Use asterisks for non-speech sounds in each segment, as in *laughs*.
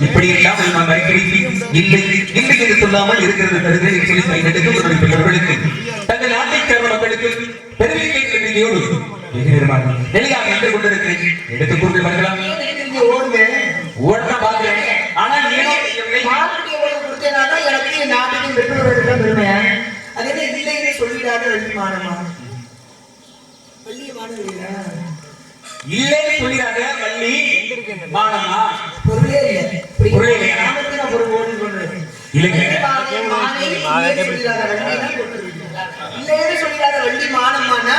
இப்படி எல்லாம் நாம் அடிக்கடி இல்லை இல்லை என்று சொல்லாமல் இருக்கிறது தருகிறேன் என்று சொல்லி கைதட்டுக்கு உங்களுடைய பெற்றோர்களுக்கு தங்கள் நாட்டை சேர்ந்த மக்களுக்கு பெருமை கேட்கிறோடு நெல்லியாக நின்று கொண்டிருக்கிறேன். வரலாம் எனக்கு என் நாட்டுக்கும் பெற்றோர்களுக்கு தான் பெருமை அது என்ன இல்லைன்னு சொல்லிடாத வெள்ளி மானமா வெள்ளி இல்லையா இல்லைன்னு சொல்லிடாத வள்ளி. பொருளே இல்லை. பொருளே இல்லையா? பொருள் ஓடி கொண்டு இல்லைங்க. இல்லைன்னு சொல்லிடாத வள்ளி சொல்லிடாதீங்க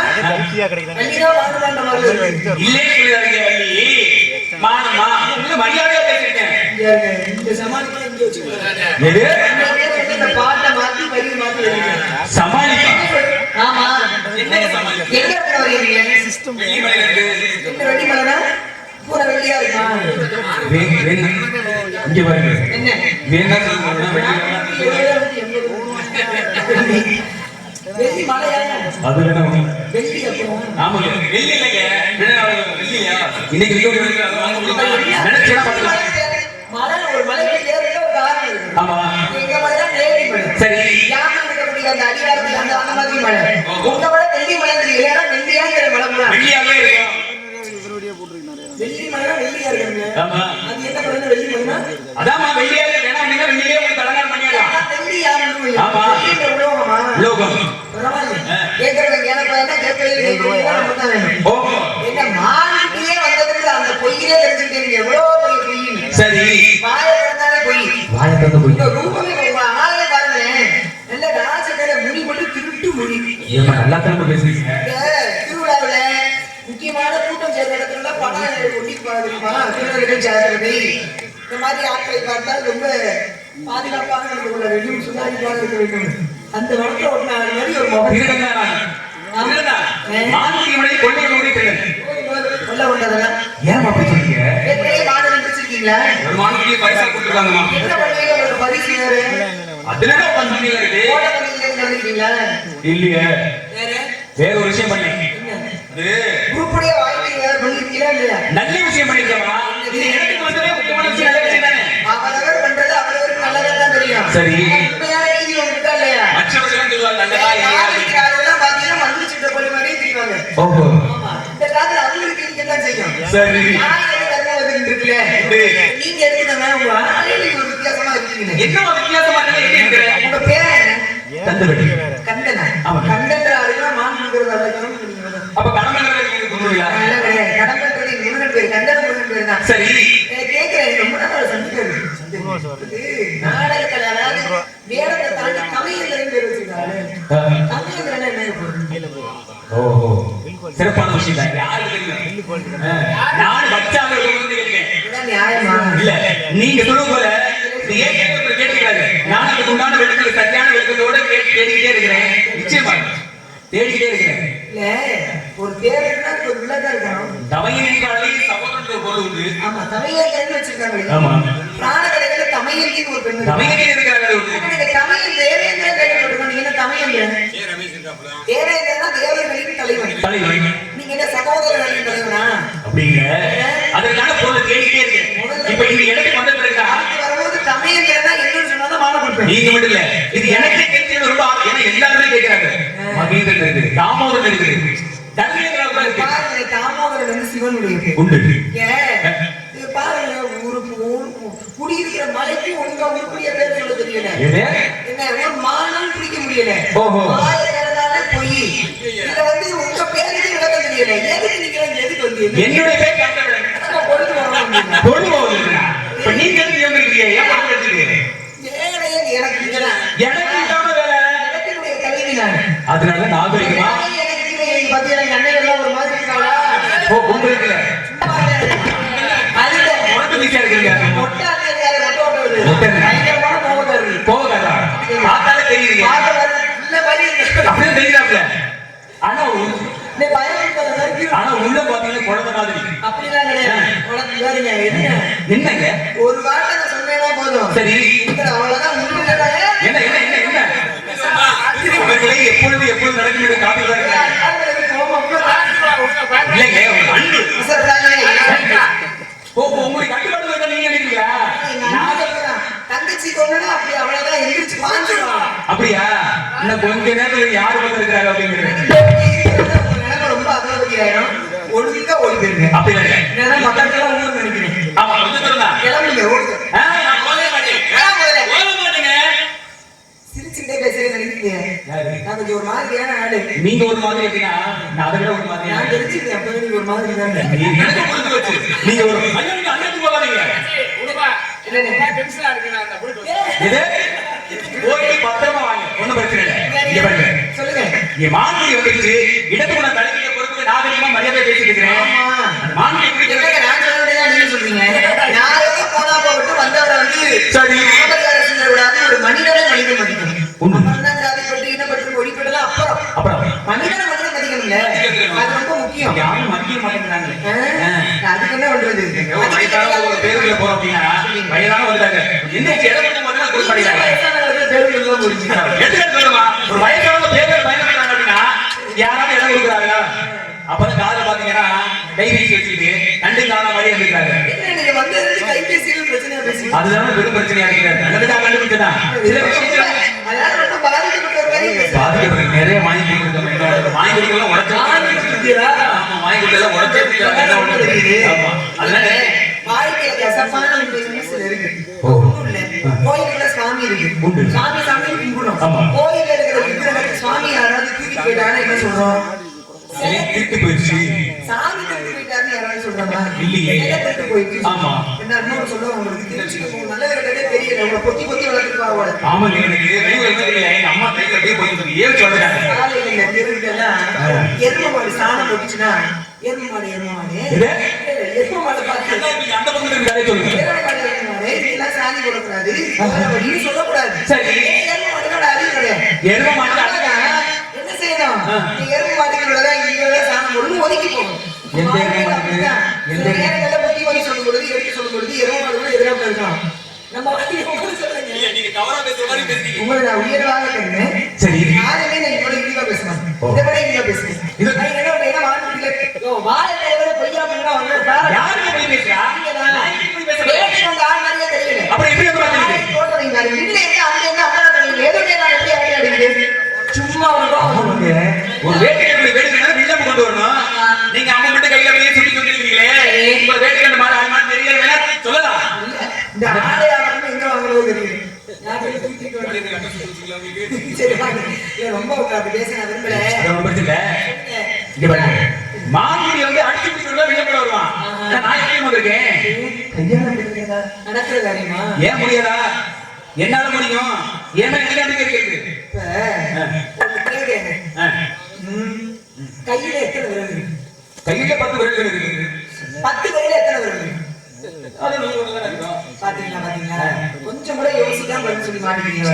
மரியாதையா பேசிருக்கேன் இந்த சமாளிக்கலாம் இங்க வச்சுக்கோங்க எது? இந்த பாட்டை மாத்தி வரியை மாத்தி. சமாளிப்பா ஆமா. எங்க வரீங்க வெள்ளி மலைனா பூரா வெள்ளியா இருக்குமா. இங்க பாருங்க. என்ன? வேணா சொல்லுங்க வெள்ளி வெள்ளி மலையா? அது வேணா வெள்ளி அப்போ. ஆமாங்க. வெள்ளி இல்லைங்க. வேணா, வெள்ளியா இன்னைக்கு இருக்க ஒரு அது வாங்க முடியுமா? நினைச்சா பண்ணலாம் மலை ஒரு மலைக்கு ஏறுறது ஒரு காரணம் இருக்கு ஆமா. எங்க மலை தான் நேரடி மலை. சரி. யானை இருக்கக்கூடிய அந்த அடிவாரத்தில் அந்த அந்த மாதிரி மலை. உங்க மலை வெள்ளி மலை தெரியல ஏன்னா வெள்ளியாங்கிற மலை பூரா வெள்ளியாவே இருக்கும். ஆமா. அது என்ன மலை வெள்ளி மலைனா அதாம்மா வெள்ளியாவே வேணா நீங்க வெள்ளியே உங்களுக்கு அலங்காரம் பண்ணிடலாம் வெள்ளி யாருன்னு ஆமா. வெள்ளியில உலோகமா லோகம். பரவாயில்லை. எனக்கு என்ன கேட்கறது கேட்கறது என்ன வந்ததுக்கு அந்த பொய்யிலே தெரிஞ்சுக்கிட்டீங்க எவ்வளவு பெரிய பொய் சரி. வாய திறந்தாலே பொய். இந்த ரூபமே ஆளே நல்ல முடி திருட்டு முடி ஏமா நல்லா தான் பேசுறீங்க? இந்த முக்கியமான கூட்டம் சேர்ந்த இடத்துல இந்த மாதிரி ஆட்களை பார்த்தால் ரொம்ப பாதுகாப்பாக நடந்து கொள்ள வேண்டும் சுதாரிப்பாக இருக்க வேண்டும். அந்த வளர்த்த ஒரு மாதிரி ஒரு சொல்ல கொண்டதெல்லாம்? ஏன் அப்படி சொல்றீங்க? வேறு? ஒரு விஷயம் பண்ணேன் பண்ணிருக்கீங்களா இல்லையா நல்ல விஷயம் பண்ணிருக்கமா இது எனக்கு வந்ததே முக்கியமான விஷயம் நல்ல விஷயம் தானே அவரவர் பண்றது அவரவருக்கு நல்லதா தான் தெரியும் சரி. உண்மையான நீதி உங்ககிட்ட இல்லையா மற்றவர்கள் சொல்லுவாங்க நல்லதா இல்லையா? யாருக்கெல்லாம் பாத்தீங்கன்னா மந்திரி சிட்ட போலி மாதிரியே தெரிவாங்க ஓஹோ. ஆமா இந்த காலத்துல அவங்களுக்கு நீங்க தான் செய்யும் சரி. நான் எது கர்மம் வந்துட்டு இருக்குல்ல உண்டு. நீங்க எடுத்துக்கங்க உங்க ஆளே நீங்க ஒரு வித்தியாசமா இருக்கீங்க என்ன வித்தியாசமா உங்க பேர். கண்டன்ற ஆளுங்க மான் கொடுக்கறது அழைக்கணும் நீங்க அப்ப கடமைகள் கொடுக்குறீங்களா இல்ல கிடையாது கடம்பன்றது எங்க முருகன் பேர் கண்டன முருகன் பேர் தான் சரி. கேட்கிறேன் ரொம்ப நாள் சந்திக்கிறது நாடகத்துல அதாவது வேடத்தை தாண்டி கமையல் பேர் வச்சிருக்காரு கமையல் என்ன ஓஹோ சிறப்பான விஷயம் தான். நான் இல்ல நீங்க சொல்லும் போல கேட்டிருக்காரு நான் அதுக்கு உண்டான விளக்கங்கள் சரியான விளக்கத்தோட கேட்டு தேடிக்கிட்டே இருக்கிறேன். நிச்சயமா. தேடிக்கிட்டே இருக்கிறேன். இல்ல ஒரு இருந்தா ஒரு என்றாலே சகோதரன் பொருள் உண்டு. ஆமா தமையல் வச்சிருக்காங்க ஆமா பிராண ஒரு பெண் இருக்கு. தமையன் இருக்கிறாங்க அது உண்டு நீங்க தமையல் தேவேந்திரன் கேள்விப்பட்டிருக்கோம். நீங்க தமையல் தேவேந்திரனா தேவர்களின் தலைவன். தலைவன். நீங்க என்ன சகோதரர்களின் தலைவனா? அப்படிங்க. அதற்கான பொருளை தேடிக்கிட்டே இருக்கேன். இப்ப இந்த இடத்துக்கு வந்த அடுத்து வரும்போது தமையல்னா என்னன்னு சொன்னா மாலை கொடுப்பேன். நீங்க மட்டும் இல்ல இது எனக்கு ஆ- ஏன்னா எல்லாருமே கேட்கிறாங்க. மகேந்திரன் இருக்கு தாமோதரன் இருக்கு. தாமோதரன் வந்து சிவனுடைய உண்டு? இது பாருங்க ஒரு ஒரு குடியிருக்கிற மலைக்கு ஒழுங்கா உருப்படியா பேர் சொல்ல தெரியல? என்ன? ஒரு மானம் பிடிக்க முடியல. பொய். இதுல வந்து உங்க பேருக்கு விளக்க தெரியல எதுக்கு நிக்கிறீங்க எதுக்கு வந்து என்னுடைய பேர் பொழுது போறோம் அப்படின்னா. பொழுது போகுது இப்ப நீங்க எதுக்கு இயங்குறீங்க ஏன் பணம் எடுத்துக்கு வேலையே எனக்கு இதுதான். எனக்கு இல்லாம வேலை இடத்தினுடைய தலைவி நான். அதனால நாகரிகமா வேலையே எனக்கு இல்லை. இங்க பாத்தீங்களா, எங்க அண்ணன் எல்லாம் ஒரு மாதிரி இருக்காளா? ஓ உங்களுக்கு இல்ல அதுல உனக்கு வீட்டா இருக்கிறீங்க மொட்டை அண்ணன் யாரு? மொட்டை ஓட்டுவது. மொட்டை. பயங்கரமான கோபக்காரரு. போகாதா பார்த்தாலே தெரியுறீங்க பார்க்க வர- இந்த மாதிரி இருக்கு. அப்படியே தெரியுதாப்ல ஆனா ஆனா உள்ள பாத்தீங்கன்னா குழந்தை மாதிரி. அப்படிலாம் கிடையாது. என்னங்க? ஒரு வார்த்தை சொன்னேன்னா போதும். சரி. அவ்வளவுதான் என்ன என்ன? இவர்களை எப்பொழுது எப்பொழுது நடக்கும் என்று இல்லைங்க அன்பு. கட்டுப்பாடு நீங்க நினைக்கிறீங்களா? ஒண்ணுன்னா அப்படி அவ்வளவுதான் எந்திரிச்சு பாஞ்சிருவான் அப்படியா? இன்னும் கொஞ்ச நேரத்துல யாரு வந்து இருக்கிறாங்க அப்படிங்கிறது. ரொம்ப அகலவதியாயிரும் ஒழுங்கா ஓடி போயிருங்க. அப்படி இல்லை ஏன்னா மக்களுக்கெல்லாம் ஊர் நினைக்கிறேன் ஆமா கொஞ்சம் தூரம் தான் கிளம்புங்க ஓடுங்க ஆ, நான் போகவே மாட்டேன். ஏன் முதல்ல? போக மாட்டேங்க. சிரிச்சுக்கிட்டே பேசுறேன் நினைக்கிறீங்க யாரு? நான் கொஞ்சம் ஒரு மாதிரியான ஆளு? நீங்க ஒரு மாதிரி எப்படின்னா நான் அதை விட ஒரு மாதிரி நான் தெரிஞ்சுக்கிறேன் அப்பவே நீங்க ஒரு மாதிரி தானே. நீங்க ஒரு நீங்க அண்ணனுக்கு போகாதீங்க. போயிட்டு பத்திரமா வாங்க. ஒண்ணும் பிரச்சனை இல்லை. சொல்லுங்க. இங்க மான்குடி வந்துருச்சு இடத்துக்கு நான் தலைமையை பொறுப்பு நாகரிகமா மரியாதை பேசிட்டு இருக்கிறேன். என்னங்க நான் சொல்றீங்க? நான் போனா போகட்டும் வந்தவரை வந்து சரி. ஒரு மனிதனை மனிதன் மதிக்கணும். அப்புறம் மனிதனை மனிதன் மதிக்கணும்ல அது ரொம்ப முக்கியம். யாரும் மதிக்க. அதுக்கு என்ன பண்றது? ஒரு வயசான ஒரு பேருக்குள்ள போறோம் அப்படின்னா வயதான வந்துட்டாங்க எந்த இடம் மட்டும் சொல்லுமா ஒரு வயசான பேர்கள் பயன்படுறாங்க அப்படின்னா யாராவது இடம் கொடுக்குறாங்களா? அப்பதான் காதுல பாத்தீங்கன்னா கைவீசி வச்சுக்கிட்டு கண்டு காண மாதிரி என்ன பேசுறீங்க அதுதான் பெரும் பிரச்சனையா இருக்கிறாரு கண்டுபிடிச்சதான் நிறைய வாங்கி வாங்கி கொடுக்கலாம் உடச்சு வாங்கி உடச்சு அதனால. கோயிலுக்குள்ள சாமி இருக்கு. உண்டு. சாமி கும்பிடணும். ஆமா. கோயில்ல இருக்கிற விக்கிரகத்தை சுவாமி யாராவது தூக்கி போயிட்டாங்கன்னா என்ன சொல்றோம்? திருட்டு போயிடுச்சு சாமி தூக்கி போயிட்டாருன்னு யாராவது சொல்றாங்களா? இல்லையே. போயிடுச்சு. ஆமா. என்ன இன்னொரு சொல்லுவாங்க உங்களுக்கு திருச்சிக்கு போக நல்லது கெட்டதே தெரியல. உங்களை பொத்தி பொத்தி வளர்த்துட்டு அவளை. ஆமாங்க எனக்கு எங்க அம்மா கையில அப்படியே போயிட்டு ஏறிச்சு வந்துட்டாங்க காலையில தெருவுல எல்லாம் எருமை மாடு சாணம் போட்டுச்சுன்னா எருமை மாடு எருமை மாடு? எருமை மாடு பார்த்து அந்த பக்கத்துல இருக்க கதையை சொல்லுங்க எருமை மாடு எருமை மாடு இதெல்லாம் சாணி போடக்கூடாது. வழின்னு சொல்லக்கூடாது. சரி. எருமை மாடுகளோட அறிவு கிடையாது. எருமை மாட்டு அழகா, என்ன செய்யணும். நீ எருமை மாடுகளோட சாணம் போடணும் ஒதுக்கி போகணும். எந்த எருமை. எந்த பொழுது எருமை மாடுகளும் எதிராக இருக்கணும் நம்ம நீங்க தவறா பேசுற மாதிரி பேசுறீங்க. உங்களை நான் உயர்வாக கருதுனேன் சரி. யாருமே நான் இவ்வளவு இழிவா பேசுவேன் ஓ. இதை விட இழிவா இது- நான் என்ன வானத்துல, யோ, வாழை தலைவரை பொய்யா வந்து போய் பேசுறா? பேசுறேன். அப்புறம் எப்படி பாத்தீங்க. எதுவுமே நான் எப்படி ஆடிக்கிட்டு? சும்மா ஒரு வேடுனா வில்லம்பு கொண்டு வரணும் நீங்க அம்மா மட்டும் கையில அப்படியே சுத்தி கொண்டிருக்கீங்களே உங்க வேட்டைக்கு மாதிரி ஆள் மாதிரி தெரியல வேணா சொல்லலாம் இந்த ஆடை ஆவரணம் எங்க வாங்குறதோ தெரியுது. நான் போய் தூக்கிட்டு வரேன். சரி, ரொம்ப பேச நான் விரும்பல. ஒண்ணும் பிரச்சனை இங்க பாருங்க. மாங்குடி வந்து அடிச்சு பிடிக்கிறதா வில்லம்புல வருவான். நான் எப்படி வந்திருக்கேன். கல்யாணம் பண்ணிக்கிறதா? நடக்கிற காரியமா? ஏன் முடியாதா? என்னால முடியும்? ஏன்னா எனக்கு நம்பிக்கை இருக்கு? இப்ப ஒரு கேள்வி. ஆ. ம். கையில எத்தனை விரல் இருக்கு? கையில பத்து விரல்கள் இருக்கு. பத்து கையில எத்தனை விரல் விரல். பாத்தீங்களா பாத்தீங்களா? கொஞ்சம் கூட யோசிக்காம சொல்லி மாட்டீங்க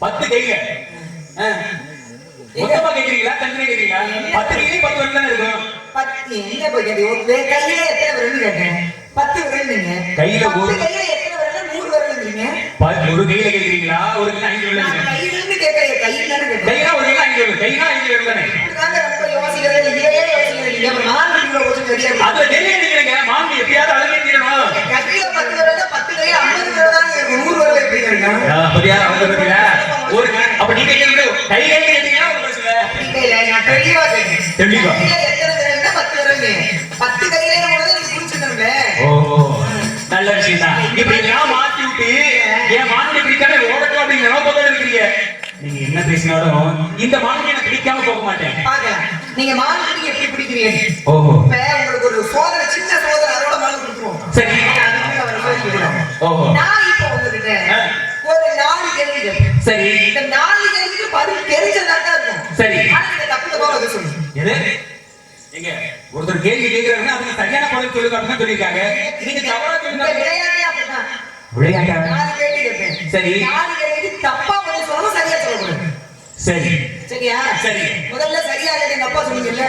பத்து கைங்க. மொத்தமா கேக்குறீங்களா? தனியா கேக்குறீங்களா? பத்து கையில பத்து விரல் தானே இருக்கும். பத்து எங்க போய் கேட்டீங்க? கையில எத்தனை விரல் கேட்டேன். பத்து விரல் நீங்க கையில ஒரு- கையில எத்தனை விரல் நூறு விரல்ங்கிறீங்க ஒரு கையில கேக்குறீங்களா? ஒரு கையில ஐந்து விரல். கையில இருந்து கேட்கல கையில தானே கேட்டேன் கையில ஒரு கையில ஐந்து விரல் கையில ஐந்து விரல் தானே. ரொம்ப யோசிக்கிறது நீங்க இதையே யோசிக்கிறது அப்புறம் நாலு கிலோ கொஞ்சம் தெரியாது அதுல தெரிய நினைக்கிறீங்க மாமி எப்படியாவது அழகே தீரணும். கையில பத்து விரல் பத்து கையில ஐம்பது விரல் இருக்கும். நூறு விரல் எப்படி இருக்கும் ஆ, அப்படியா அவங்க இருக்கீங்க ஒரு அப்ப நீங்க கேக்குறது கை கை கேட்டீங்கன்னா ஒரு பிரச்சனை இல்ல, நான் தெளிவா கேட்டேன். தெளிவா. எத்தனை விரல்னா கையில. ஓ நல்ல விஷயம் தான் மாத்தி விட்டு என் மாநில பிடிக்காம ஓடட்டும் அப்படிங்கிற நோக்கத்தோட இருக்கிறீங்க நீங்க என்ன பேசினாலும் இந்த மாநிலம் எனக்கு பிடிக்காம போக மாட்டேன் பார்க்கலாம். நீங்க பிடிக்க எப்படி பிடிக்கிறீங்க? ஓஹோ இப்ப உங்களுக்கு ஒரு சோதனை, சின்ன சோதனை, அதோட மான் கொடுத்துருவோம். சரி. அதுக்கு. ஓஹோ நான் இப்ப. ஒரு நாலு கேள்வி கேட்பேன். சரி இந்த நாலு கேள்விக்கு பதில் தெரிஞ்சதா தான் இருக்கும். சரி. நீங்க தப்பு தப்பா பதில் சொல்லுங்க. எது எங்க ஒருத்தர் கேள்வி கேட்கிறாருன்னா அதுக்கு சரியான பதில் சொல்லுங்க சொல்லியிருக்காங்க நீங்க தவறா இந்த சொல்லுங்க விளையாட்டே அப்படிதான். விளையாட்டா நாலு கேள்வி கேட்பேன். சரி. நாலு கேள்விக்கு தப்பா பதில் சொல்லணும், சரியா சொல்லக்கூடாது. சரி சரியா சரி. முதல்ல சரியா எங்க அப்பா சொன்னீங்கல்ல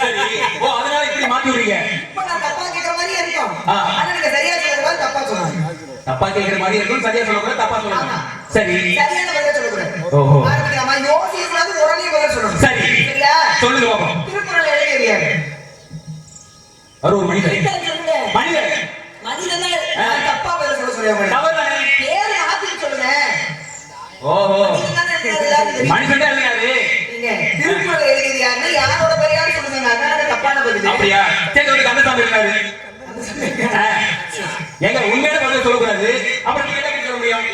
சரி ஓ அதனால இப்படி மாத்தி விடுறீங்க இப்ப நான் தப்பா கேட்கற மாதிரியே இருக்கும். ஆனா நீங்க சரியா சொல்றது தப்பா சொன்னாங்க தப்பா கேட்கிற மாதிரி இருக்கும் சரியா சொல்லக்கூடாது தப்பா சொல்லணும். சரி. சரியான பதில ஓஹோ. ஆரம்பிக்கலாமா யோசிக்க கூடாது உடனே பதில் சொல்லணும் சரி. சரியா? சொல்லுங்க பாப்போம். திருக்குறள் எழுதி தெரியாது அவர் ஒரு மனிதர். சொல்லுங்க. மனிதர். மனிதன் தப்பா பதில் சொல்ல சொல்லுவாங்க தவறு தானே. ஓஹோ. இதுதானே எல்லாரும் தெரியும். மனுஷன் இல்லையாது நீங்க திருக்குறள் எழுதியது யாருன்னா யாரோட பெரியார் சொல்லுங்க. அதான் தப்பான பதில். அப்படியா? சரி ஒரு கந்தசாமி இருக்காரு. எங்க உண்மையான பதில் சொல்லக்கூடாது. அப்புறம் நீங்க என்ன சொல்ல முடியும்?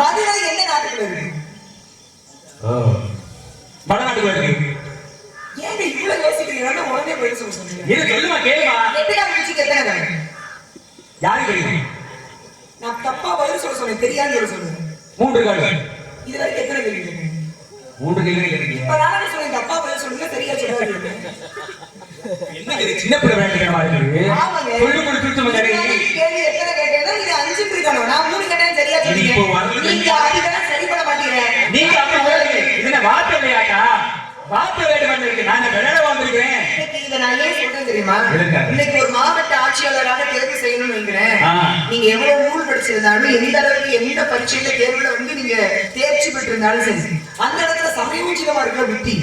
மதுரை என்ன நாட்டுக்குள்ள இருக்கு? வடநாட்டுக்கு இருக்கு. ஏங்க இவ்வளவு யோசிக்கிறீங்கன்னா உடனே போய் சொல்ல சொல்றீங்க இது சொல்லுமா கேளுமா. எட்டாம் முடிச்சுக்கு எத்தனை வேணும் யாருக்கு தெரியும்? நான் தப்பா பதில் சொல்ல சொன்னேன். சொல்ல. சொல்லுங்க மூன்று கால் இது வரைக்கும் எத்தனை? மூன்று கேள்வி கேட்டீங்க இப்ப நானே சொல்லுங்க தப்பா பதில் சொல்லுங்க தெரியா சொல்லாதீங்க என்ன இது? சின்ன பிள்ளை வேண்டிய மாதிரி இருக்கு. ஆமாங்க. சொல்லு கொடு எத்தனை கேட்டேன்னா இது அஞ்சு இருக்கணும் நான் மூணு கேட்டேன் சரியா சொன்னீங்க நீங்க அதுக்கெல்லாம் சரி பண்ண மாட்டீங்க. நீங்க அப்படி ஓடுங்க இது என்ன வார்த்தை விளையாட்டு இருக்கு நான் விளையாட வந்திருக்கேன் இன்னைக்கு இதை நான் ஏன் சொல்றேன் தெரியுமா? இன்னைக்கு ஒரு மாவட்ட ஆட்சியாளராக தேர்வு செய்யணும்னு வைங்களேன். ஆ. நீங்க எவ்வளவு நூல் படிச்சிருந்தாலும் எந்த அளவுக்கு எந்த பரீட்சையில தேர்வுல வந்து நீங்க தேர்ச்சி பெற்றிருந்தாலும் சரி அந்த இடத்துல சமயோசிதமா இருக்கிற புத்தி.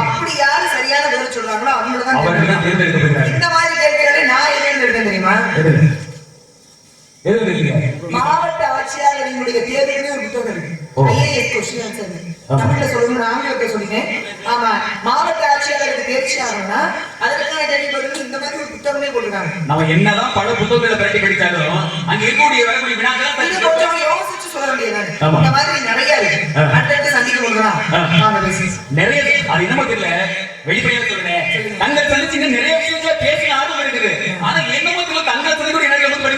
அப்படி யாரு சரியான பதில் சொல்றாங்களோ அவங்கள தான் அவர்கள் தான் தேர்ந்தெடுக்கணும். தேர்ந்தெடுக்கப்படுகிறார்கள். இந்த மாதிரி கேள்விகளை நான் எதுன்னு இருக்கேன் தெரியுமா? மாவட்ட ஆட்சியாளரினுடைய தேர்வுன்னு ஒரு புத்தகம் இருக்கு. தமிழ்ல சொல்லணும் ஆங்கிலத்தை ஆமா மாவட்ட ஆட்சியாளருக்கு தேர்ச்சி ஆகணும்னா அதற்கான பதில் இந்த மாதிரி ஒரு புத்தகமே போட்டிருக்காங்க. நம்ம என்னதான் பல புத்தகங்களை பரட்டி படித்தாலும் அங்க இருக்கக்கூடிய வரக்கூடிய வினாக்கள் இது கொஞ்சம் யோசிச்சு சொல்ல வேண்டியதுதானே. ஆமா. இந்த மாதிரி நிறைய. அடுத்தடுத்து சந்திக்க பேசி நிறைய அது என்ன தெரியல. வெளிப்படையா சொல்றேன் தங்கள் சந்திச்சு நிறைய விஷயங்களை பேசின ஆர்வம் இருக்குது ஆனா என்னமோ தெரியல தங்கள் சந்தி கூட எனக்கு வந்து படினா ரொம்ப ஆடம்பரமா இருக்கு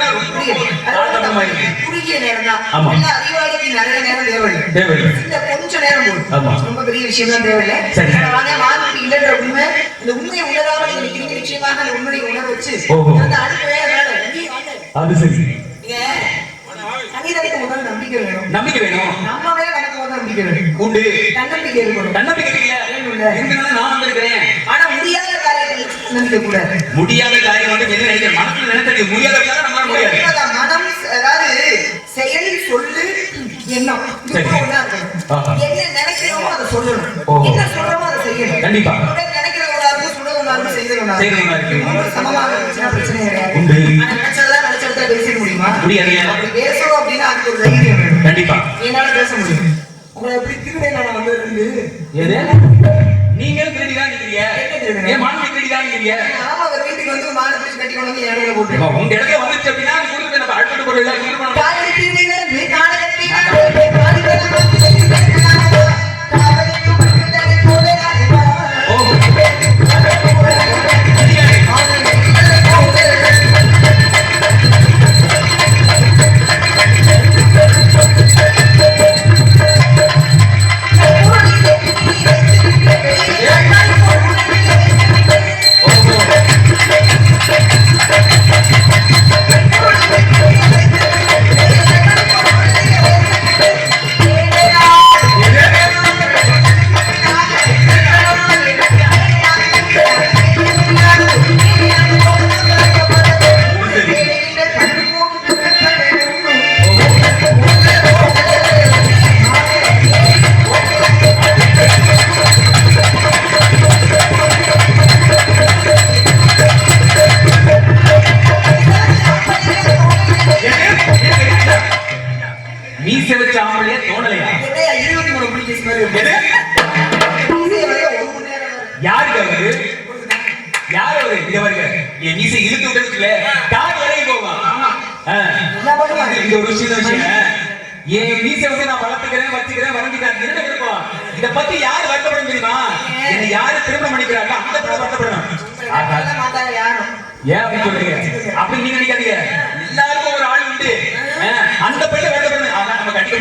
குறுகிய நேரம் தான். ஆமா. இல்ல அறிவாளிக்கு நிறைய நேரம் தேவையில்லை. இந்த கொஞ்ச நேரம் போதும். ரொம்ப பெரிய விஷயம் தான் தேவையில்லை. வாழ்க்கை இல்லைன்ற உண்மை இந்த உண்மையை உணராம நீங்க நிக்கிறீங்க நிச்சயமாக அந்த உண்மையை உணர வச்சு. அந்த அடுத்த வேலை. அது சரி. மனிதனுக்கு நம்பிக்கை வேணும். நம்பிக்கை வேணும். நம்ம மேல நமக்கு நம்பிக்கை வேணும். உண்டு. தன்னம்பிக்கை இருக்கணும். தன்னம்பிக்கை இல்லையா நான் வந்திருக்கிறேன். ஆனா முடியாத கூடாது முடியாத காரியம் வந்து என்ன நினைக்கிறேன் மனசுல நினைச்சது முடியாத காரியம் நம்மளால முடியாது. மனம் அதாவது செயல் சொல்லு எண்ணம். என்ன நினைக்கிறோமோ அதை சொல்லணும். என்ன சொல்றோமோ அதை செய்யணும். கண்டிப்பா. சமமாக இருந்துச்சுன்னா பிரச்சனை கிடையாது. நினைச்சதெல்லாம் நினைச்சதை பேசிட முடியுமா? முடியாது. அப்படி பேசணும் அப்படின்னா அதுக்கு ஒரு தைரியம் வேணும். கண்டிப்பா. என்னால பேச முடியும். உங்களை எப்படி திருடை நான் வந்து இருந்து? எது? நீங்க திருடி தான் நிக்கிறீங்க. ஏன் நிக்கிறீங்க ஆமா அவர் வீட்டுக்கு வந்து மாலை பிடிச்சு கட்டி கொண்டு வந்து இடையில போட்டு உங்க இடத்துல வந்துச்சு அப்படின்னா நம்ம பொருள்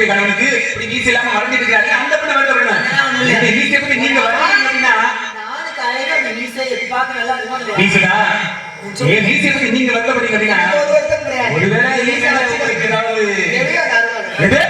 கணவனுக்கு இப்படி மீசை இல்லாம வளர்ந்துட்டு இருக்காரு அந்த பெண்ணை வருத்தப்படணும் மீசை பத்தி நீங்க இருக்கும் மீசடா ஏன் மீசை பத்தி நீங்க வருத்தப்படுறீங்க ஒருவேளை ஏதாவது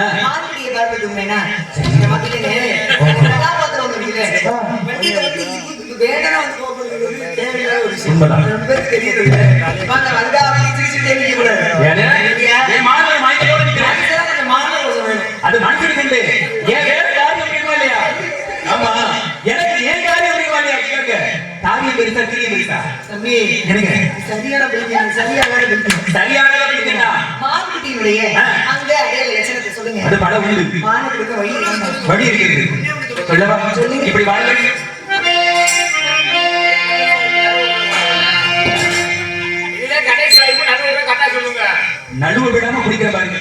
மார்க்கெட்டிய கால் போய் உண்மைனா இந்த மக்களே கதாபாத்திரம் அது மனுஷனுக்கு உண்டு ஏன் வேற காரியம் ஆமா எனக்கு ஏன் காரியம் இருக்குமா இல்லையா கேளுங்க காரியம் பெருசா கிரியம் பெருசா தம்பி எனக்கு சரியான சரியான சரியான மார்க்கெட்டினுடைய அங்க சொல்லுங்க. அது மழை உண்டு வானத்துக்கு வழி வழி இருக்கிறது சொல்லவா? இப்படி வாழ்க்கை நடுவு விடாம குடிக்கிற பாருங்க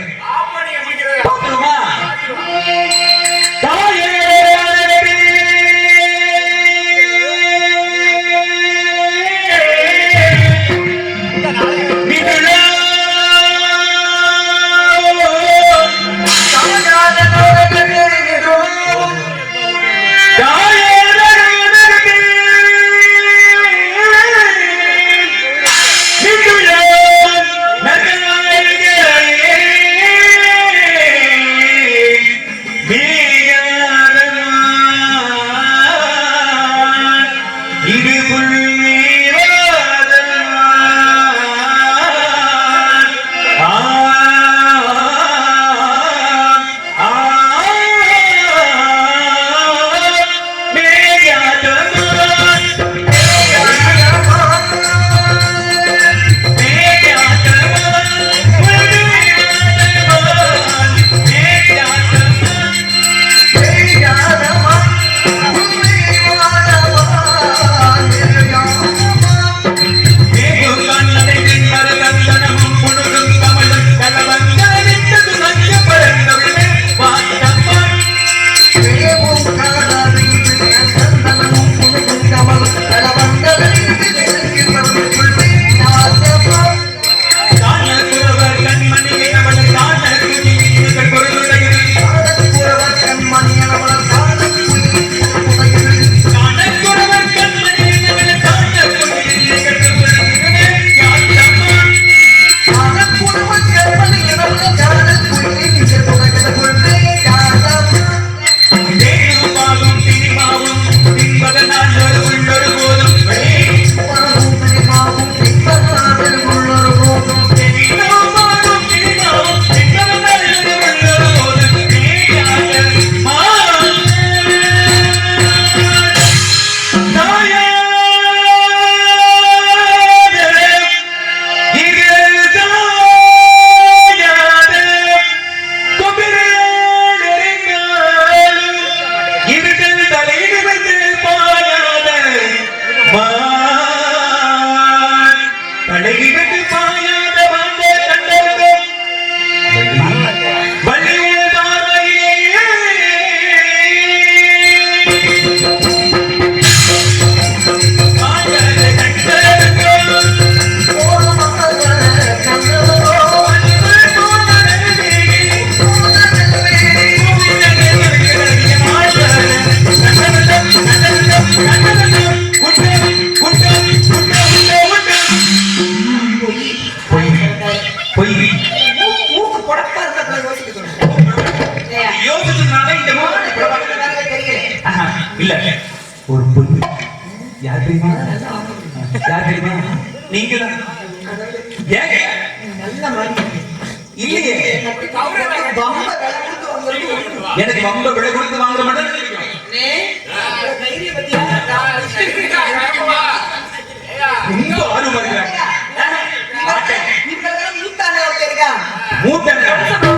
இருக்கான்.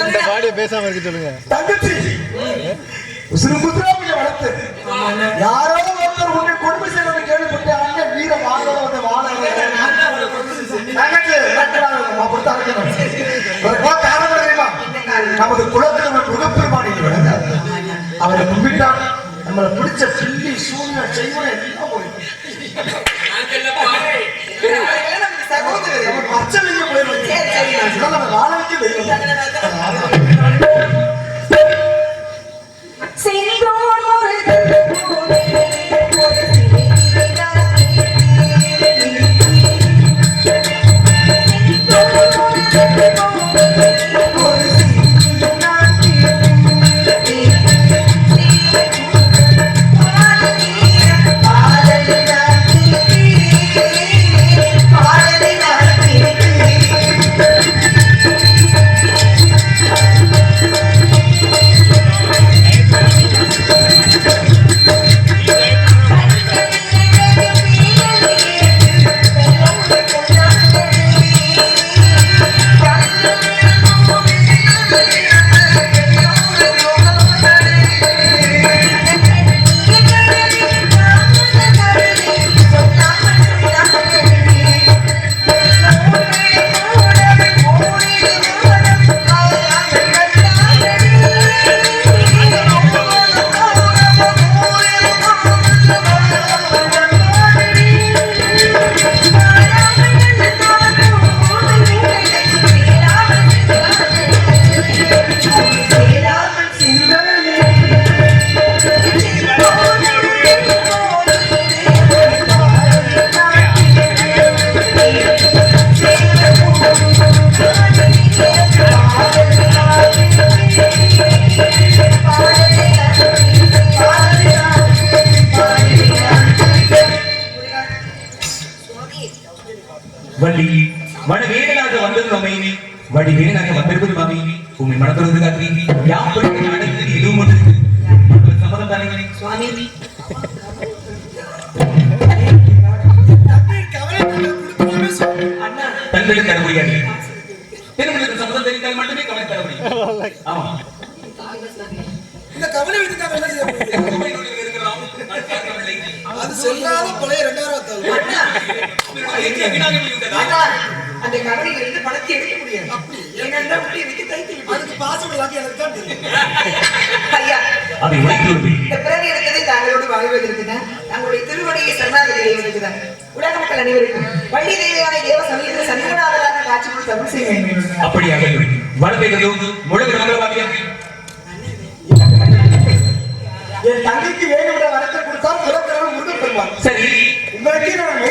இந்த பாடிய பேசாம இருக்க சொல்லுங்க. தங்கச்சி உசுறு வளர்த்து யாரோ ஒருத்தர் உன்னை கொடுமை செய்யறது கேள்விப்பட்டு அண்ணன் வீர வாழ வந்து வாழ காரணம் தெரியுமா? நமது குலத்தில் ஒரு அவரை கும்பிட்டால் நம்மளை பிடிச்ச பில்லி சூழ்நிலை செய்வன எல்லாம் *laughs* செங்கோல் முருகன் போலே ஒரு தங்களுக்கு தர முடியாது தெரிந்தால் மட்டுமே கவலை தர முடியும் ஆமா. இந்த கவலை என்ன செய்ய முடியும் பார்க்கவில்லை. அது செல்லாத பழைய ரெண்டாயிரம் அந்த கவலையில இருந்து பணத்தை எடுக்க முடியாது. ஏனென்றால் உள்ளே வைத்து தைத்து. அதுக்கு பாஸ்வேர்ட் லாக்கி எனக்கு தான் தெரியும். ஐயா அதை விடுவேன். இந்த பிறவி எடுத்ததை தாங்களோடு வாழ்வதற்குதான் தங்களுடைய திருவடியை சரணாகதி அடைவதற்குதான் உலக மக்கள் அனைவருக்கும் வள்ளி தேவையான தேவ சமயத்தில் சண்முகநாதராக காட்சி கொடுத்து அருள் செய்ய வேண்டும். அப்படியாக முழு என் தங்கைக்கு வேணும்ட வரத்தை கொடுத்தா புறக்கிறவன் முருகன் பெறுவான் சரி. உங்களுக்கு நான்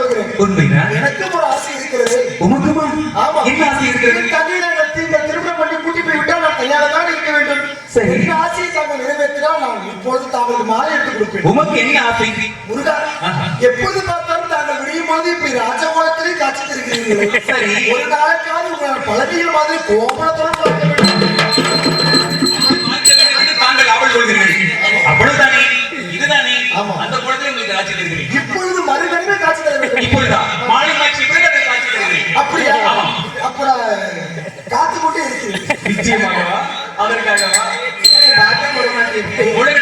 எனக்கும் ஒரு ஆசை இருக்கிறது. உமக்குமா? ஆமா. என்ன ஆசை இருக்கிறது? என் தங்கை நான் இந்த திருமணம் பண்ணி கூட்டி போய் விட்டால் நான் இருக்க வேண்டும். சரி. ஆசையை தாங்கள் நிறைவேற்றினால் நான் இப்பொழுது தாங்களுக்கு மாலை எடுத்து கொடுப்பேன். உமக்கு என்ன ஆசை? முருகா ஆஹா. எப்பொழுது பார்த்தாலும் தாங்கள் விடியும் போது இப்படி ராஜகோலத்திலே காட்சி தருகிறீர்கள் சரி. ஒரு நாளைக்காவது உங்கள் பழனிகள் மாதிரி கோபுரத்துடன் பார்க்க வேண்டும். அந்த குளத்தில் உங்களுக்கு காட்சி தருகிறேன் இப்பொழுது மறுகணமே காட்சி தர வேண்டும். இப்பொழுதா? மாலை காட்சி பிறகு காட்சி தருகிறேன் அப்படியா? ஆமா. அப்ப காத்து கொண்டே இருக்கிறேன் நிச்சயமாகவா? அதற்காகவா? பார்க்க ஒரு மாதிரி உலக